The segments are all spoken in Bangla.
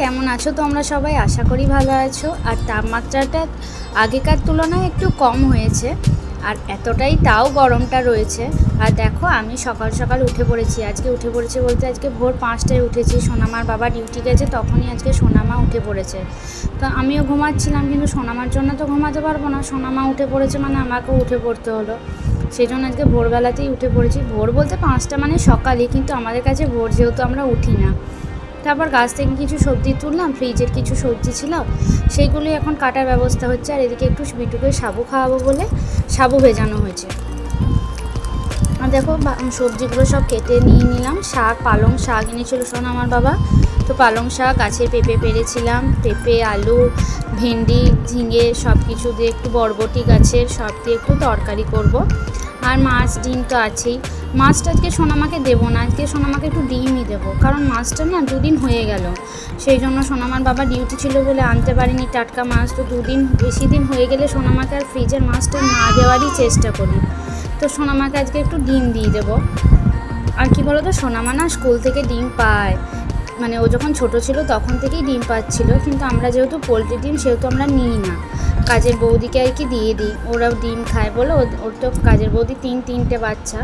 কেমন আছো তোমরা সবাই? আশা করি ভালো আছো। আর তাপমাত্রাটা আগেকার তুলনায় একটু কম হয়েছে। আর এতটাই তাও গরমটা রয়েছে। আর দেখো, আমি সকাল সকাল উঠে পড়েছি। আজকে উঠে পড়েছি বলতে আজকে ভোর পাঁচটায় উঠেছি। সোনামার বাবা ডিউটি গেছে, তখনই আজকে সোনামা উঠে পড়েছে। তো আমিও ঘুমাচ্ছিলাম, কিন্তু সোনামার জন্য তো ঘুমাতে পারব না। সোনামা উঠে পড়েছে মানে আমাকেও উঠে পড়তে হলো। সেই জন্য আজকে ভোরবেলাতেই উঠে পড়েছি। ভোর বলতে পাঁচটা মানে সকালে কিন্তু আমাদের কাছে ভোর যেহেতু আমরা উঠি না। তারপর গাছ থেকে কিছু সবজি তুললাম, ফ্রিজের কিছু সবজি ছিল, সেইগুলোই এখন কাটার ব্যবস্থা হচ্ছে। আর এদিকে একটু বিটুকে সাবু খাওয়াবো বলে সাবু ভেজানো হয়েছে। আর দেখো সবজিগুলো সব কেটে নিয়ে নিলাম। শাক, পালং শাক এনেছিল শোন আমার বাবা। তো পালং শাক, গাছে পেঁপে পেরেছিলাম, পেঁপে, আলু, ভেন্ডি, ঝিঙে সব কিছু দিয়ে একটু বরবটি গাছের সব দিয়ে একটু তরকারি করব। আর মাছ, ডিম তো আছেই। মাছটা আজকে সোনামাকে দেবো না, আজকে সোনামাকে একটু ডিমই দেবো। কারণ মাছটা না দুদিন হয়ে গেল। সেই জন্য সোনামার বাবা ডিউটি ছিল বলে আনতে পারিনি টাটকা মাছ। তো দুদিন, বেশি দিন হয়ে গেলে সোনামাকে আর ফ্রিজের মাছটা না দেওয়ারই চেষ্টা করি। তো সোনামাকে আজকে একটু ডিম দিয়ে দেবো। আর কি বলো তো সোনামা না স্কুল থেকে ডিম পায়। মানে ও যখন ছোট ছিল তখন থেকেই ডিম পাচ্ছিল, কিন্তু আমরা যেহেতু পোলট্রি ডিম সেহেতু আমরা নিই না। কাজের বৌদিকে আর কি দিয়ে দিই, ওরাও ডিম খায় বলে ওর তো কাজের বৌদি তিন, তিনটে বাচ্চা,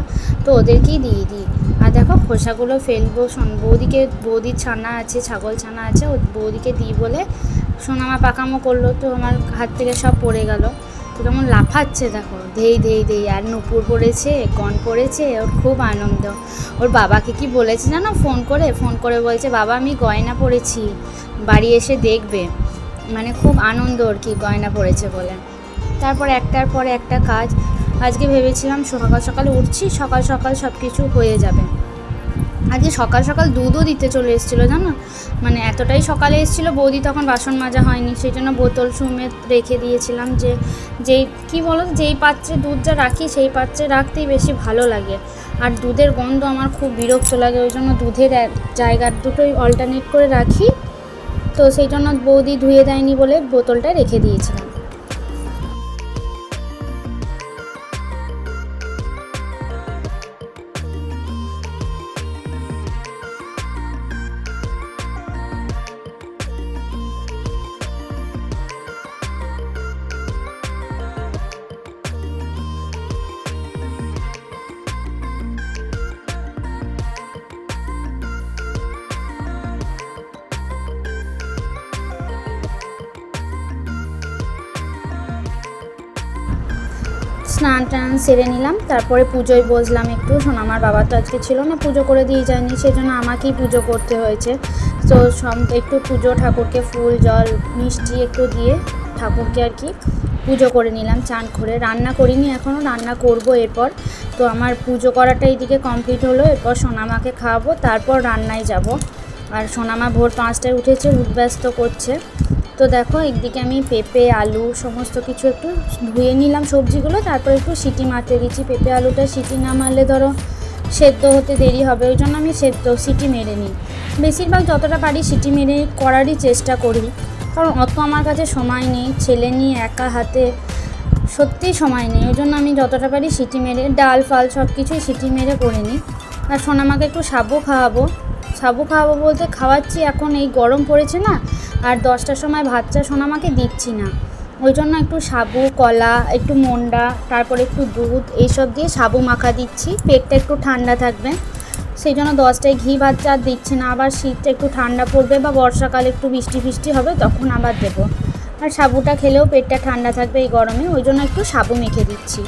তো ওদেরকেই দিয়ে দিই। আর দেখো খোসাগুলো ফেলব, শোন- বৌদিকে, বৌদির ছানা আছে, ছাগল ছানা আছে, ও বৌদিকে দিই বলে, সোনামা পাকামো করল, তো আমার হাত থেকে সব পড়ে গেল। তো কেমন লাফাচ্ছে, দেখো। ধেই ধেই ধেই, আর নুপুর পড়েছে, কন পড়েছে, ওর খুব আনন্দ। ওর বাবাকে কি বলেছে জানো? ফোন করে ফোন করে বলছে, বাবা, আমি গয়না পরেছি বাড়ি এসে দেখবে। মানে খুব আনন্দ ওর কি গয়না পড়েছে বলে। তারপর একটার পরে একটা কাজ। আজকে ভেবেছিলাম সকাল সকাল উঠছি, সকাল সকাল সব কিছু হয়ে যাবে। আজকে সকাল সকাল দুধও দিতে চলে এসেছিল, জানো? মানে এতটাই সকালে এসেছিল, বৌদি তখন বাসন মাজা হয়নি, সেই জন্য বোতল সুমেত রেখে দিয়েছিলাম যে, যেই, কি বলো যেই পাত্রে দুধ যা রাখি, সেই পাত্রে রাখতেই বেশি ভালো লাগে। আর দুধের গন্ধ আমার খুব বিরক্ত লাগে, ওই জন্য দুধের জায়গা দুটোই অল্টারনেট করে রাখি। তো সেই জন্য বৌদি ধুয়ে দেয়নি বলে বোতলটা রেখে দিয়েছিলাম। স্নান টান সেরে নিলাম, তারপরে পুজোয় বসলাম একটু। শোন, আমার বাবা তো আজকে ছিল না পুজো করে দিয়ে যায়নি সেই জন্য আমাকেই পুজো করতে হয়েছে। তো সব একটু পুজো ঠাকুরকে ফুল, জল, মিষ্টি একটু দিয়ে ঠাকুরকে আর কি পুজো করে নিলাম, চান করে। রান্না করিনি এখনও রান্না করব এরপর। তো আমার পুজো করাটা এইদিকে কমপ্লিট হলো, এরপর সোনামাকে খাওয়াবো, তারপর রান্নায় যাব। আর সোনামা ভোর পাঁচটায় উঠেছে উদ্ব্যস্ত করছে। তো দেখো, একদিকে আমি পেঁপে, আলু, সমস্ত কিছু একটু ধুয়ে নিলাম সবজিগুলো, তারপর একটু সিটি মারতে দিচ্ছি। পেঁপে আলুটা সিটি না মারলে ধরো সেদ্ধ হতে দেরি হবে, ওই জন্য আমি সেদ্ধ সিটি মেরে নিই। বেশিরভাগ যতটা পারি সিটি মেরে করারই চেষ্টা করি, কারণ অত আমার কাছে সময় নেই, ছেলে নিয়ে একা হাতে সত্যিই সময় নেই, ওই জন্য আমি যতটা পারি সিটি মেরে, ডাল, ফাল সব কিছুই সিটি মেরে করে নিই। আর সোনামাকে একটু সাবু খাওয়াবো সাবু খাওয়াবো বলতে খাওয়াচ্ছি, এখন এই গরম পড়েছে না আর দশটার সময় ভাতটা সোনামাকে দিচ্ছি না। ওই জন্য একটু সাবু, কলা, একটু মন্ডা, তারপরে একটু দুধ, এইসব দিয়ে সাবু মাখা দিচ্ছি। পেটটা একটু ঠান্ডা থাকবে। সেই জন্য দশটায় ঘি ভাত চা দিচ্ছি না। আবার শীতটা একটু ঠান্ডা পড়বে বা বর্ষাকালে একটু বৃষ্টি ফিষ্টি হবে, তখন আবার দেবো। আর সাবুটা খেলেও পেটটা ঠান্ডা থাকবে এই গরমে, ওই জন্য একটু সাবু মেখে দিচ্ছি।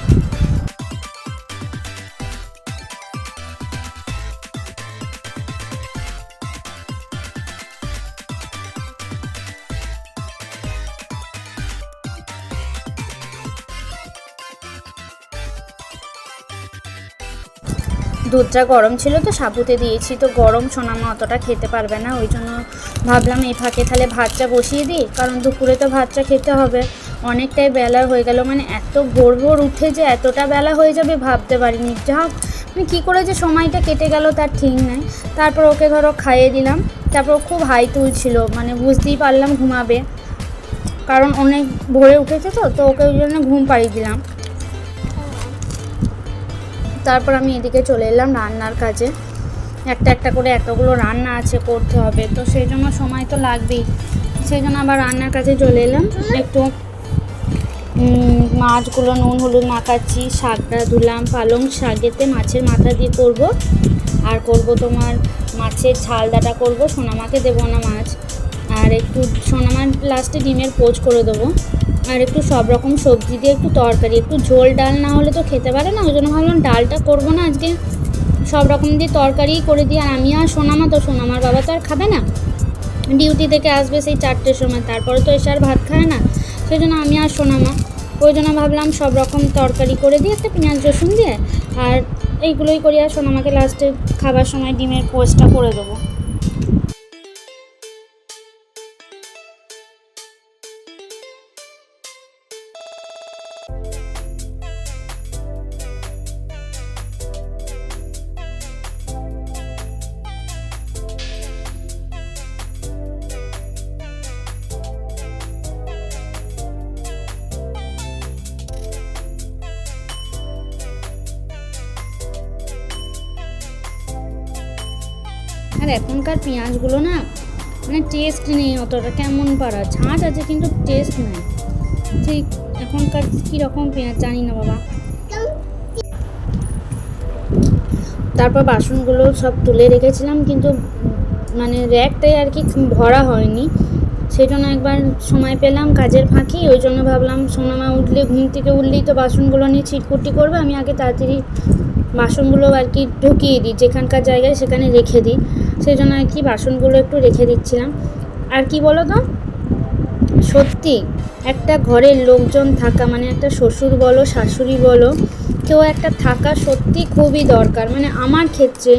দুধটা গরম ছিল তো সাবুতে দিয়েছি তো গরম সোনামা অতটা খেতে পারবে না ওই জন্য ভাবলাম এই ফাঁকে তাহলে ভাতটা বসিয়ে দিই কারণ দুপুরে তো ভাতটা খেতে হবে। অনেকটাই বেলা হয়ে গেল মানে এত ভোর ভোর উঠে যে এতটা বেলা হয়ে যাবে ভাবতে পারিনি। যা হোক, মানে কী করে যে সময়টা কেটে গেল তার ঠিক নাই। তারপর ওকে ধরো খাইয়ে দিলাম তারপর খুব হাই তুলছিল মানে বুঝতেই পারলাম ঘুমাবে। কারণ অনেক ভোরে উঠেছে তো তো ওকে ওই জন্য ঘুম পাড়িয়ে দিলাম। তারপর আমি এদিকে চলে এলাম রান্নার কাজে। একটা একটা করে এতগুলো রান্না আছে করতে হবে, তো সেই জন্য সময় তো লাগবেই। সেই জন্য আবার রান্নার কাছে চলে এলাম। একটু মাছগুলো নুন, হলুদ মাখাচ্ছি, শাকটা ধুলাম, পালং শাকেতে মাছের মাথা দিয়ে করব। আর করব তোমার মাছের ঝালদাটা করব, সোনামাকে দেবো না মাছ। আর একটু সোনামার লাস্টে ডিমের পোচ করে দেবো। আর একটু সব রকম সবজি দিয়ে একটু তরকারি, একটু ঝোল ডাল না হলে তো খেতে পারে না, ওই জন্য ভাবলাম ডালটা করব না আজকে। সব রকম দিয়ে তরকারিই করে দিই, আর আমি আর সোনামা তো, সোনামার বাবা তো আর খাবে না। ডিউটি থেকে আসবে সেই চারটের সময়, তারপরে তো এসে আর ভাত খায় না, সেই জন্য আমি আর সোনামা। ওই জন্য ভাবলাম সব রকম তরকারি করে দিয়ে একটা পেঁয়াজ রসুন দিয়ে, আর এইগুলোই করি, আর সোনামাকে লাস্টে খাবার সময় ডিমের পোস্টটা করে দেবো। আর এখনকার পেঁয়াজগুলো না মানে টেস্ট নেই অতটা, কেমন পারা ঝাঁঝ আছে কিন্তু টেস্ট নেই। সেই এখনকার কীরকম পেঁয়াজ জানি না বাবা। তারপর বাসনগুলো সব তুলে রেখেছিলাম, কিন্তু মানে র্যাকটাই আর কি ভরা হয়নি। সেই জন্য একবার সময় পেলাম কাজের ফাঁকি, ওই জন্য ভাবলাম সোনামা উঠলে, ঘুম থেকে উঠলেই তো বাসনগুলো নিয়ে ছিটকুটি করবে, আমি আগে তাড়াতাড়ি বাসনগুলো আর কি ঢুকিয়ে দিই, যেখানকার জায়গায় সেখানে রেখে দিই। সেই জন্য আর কি বাসনগুলো একটু রেখে দিচ্ছিলাম। আর কি বলো তো? সত্যি, একটা ঘরের লোকজন থাকা মানে একটা শ্বশুর বলো, শাশুড়ি বলো, কেউ একটা থাকা সত্যি খুবই দরকার। মানে আমার ক্ষেত্রে,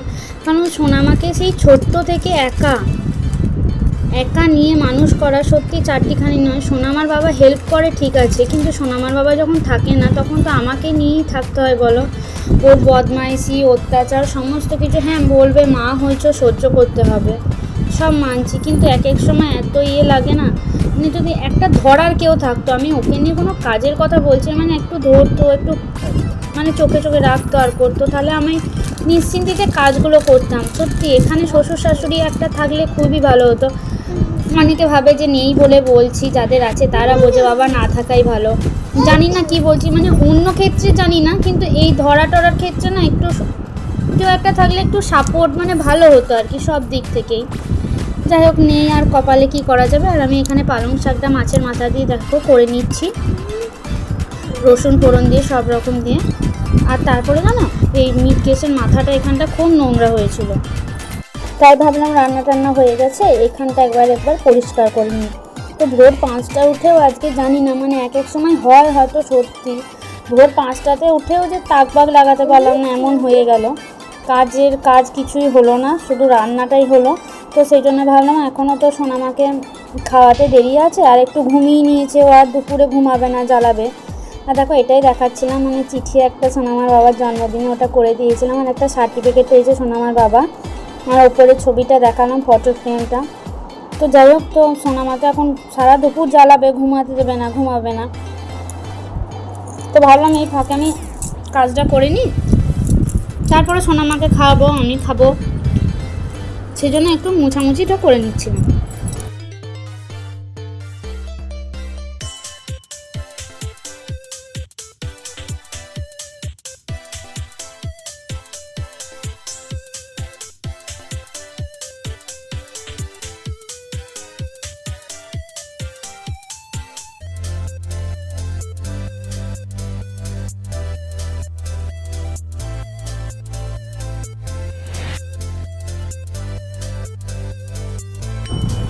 কারণ সোনামাকে সেই ছোট্ট থেকে একা একা নিয়ে মানুষ করা সত্যি চারটিখানি নয়। সোনামার বাবা হেল্প করে ঠিক আছে, কিন্তু সোনামার বাবা যখন থাকে না, তখন তো আমাকে নিয়েই থাকতে হয়, বলো। ওর বদমাইশি, অত্যাচার, সমস্ত কিছু হ্যাঁ বলবে, মা হয়েছে, সহ্য করতে হবে। সব মানছি, কিন্তু এক এক সময় এত ইয়ে লাগে না মানে যদি একটা ধরার কেউ থাকতো আমি ওকে নিয়ে কোনো কাজের কথা বলছি মানে একটু ধরতো, একটু মানে চোখে চোখে রাখতো আর করতো, তাহলে আমি নিশ্চিন্তিতে কাজগুলো করতাম। সত্যি, এখানে শ্বশুর শাশুড়ি একটা থাকলে খুবই ভালো হতো। অনেকে ভাবে যে নেই বলে বলছি, যাদের আছে তারা বোঝে, বাবা না থাকাই ভালো। জানি না কি বলছি মানে অন্য ক্ষেত্রে জানি না, কিন্তু এই ধরা টরার ক্ষেত্রে না একটু কেউ একটা থাকলে একটু সাপোর্ট মানে ভালো হতো আর কি, সব দিক থেকেই। যাই হোক নেই আর কপালে কি করা যাবে? আর আমি এখানে পালং শাকটা মাছের মাথা দিয়ে দেখো, করে নিচ্ছি। রসুন, ফোড়ন দিয়ে, সব রকম দিয়ে। আর তারপরে জানো, এই মিট কেসের মাথাটা এখানটা খুব নোংরা হয়েছিল। তাই ভাবলাম রান্না টান্না হয়ে গেছে, এখানটা একবার একবার পরিষ্কার করে নিই। তো ভোর পাঁচটা উঠেও আজকে জানি না মানে এক এক সময় হয় হয়তো সত্যি। ভোর পাঁচটাতে উঠেও যে তাক বাগ লাগাতে পারলাম না, এমন হয়ে গেল। কাজের কাজ কিছুই হলো না, শুধু রান্নাটাই হলো। তো সেই জন্য ভাবলাম এখনও তো সোনামাকে খাওয়াতে দেরি আছে, আর একটু ঘুমিয়ে নিয়েছে, ও আর দুপুরে ঘুমাবে না, জ্বালাবে। আর দেখো, এটাই দেখাচ্ছিলাম মানে চিঠি একটা সোনামার বাবার জন্মদিনে, ওটা করে দিয়েছিলাম, আর একটা সার্টিফিকেট পেয়েছে সোনামার বাবা। আর ওপরে ছবিটা দেখালাম ফটো ফ্রেমটা তো যাই হোক, তো সোনামাকে এখন সারা দুপুর জ্বালাবে, ঘুমাতে দেবে না, ঘুমাবে না। তো ভাবলাম, এই ফাঁকে আমি কাজটা করে নিই। তারপরে সোনামাকে খাওয়াবো, আমি খাব। সেই জন্য একটু মোছামুছিটা করে নিচ্ছিলাম।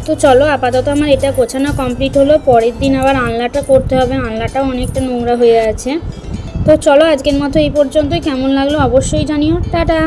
তো চলো আপাতত আমার এটা গোছানো কমপ্লিট হলো। পরের দিন আবার আনলাটা করতে হবে। আনলাটাও অনেকটা নোংরা হয়ে আছে। তো চলো আজকের মতো এই পর্যন্তই। কেমন লাগল অবশ্যই জানিও। টাটা!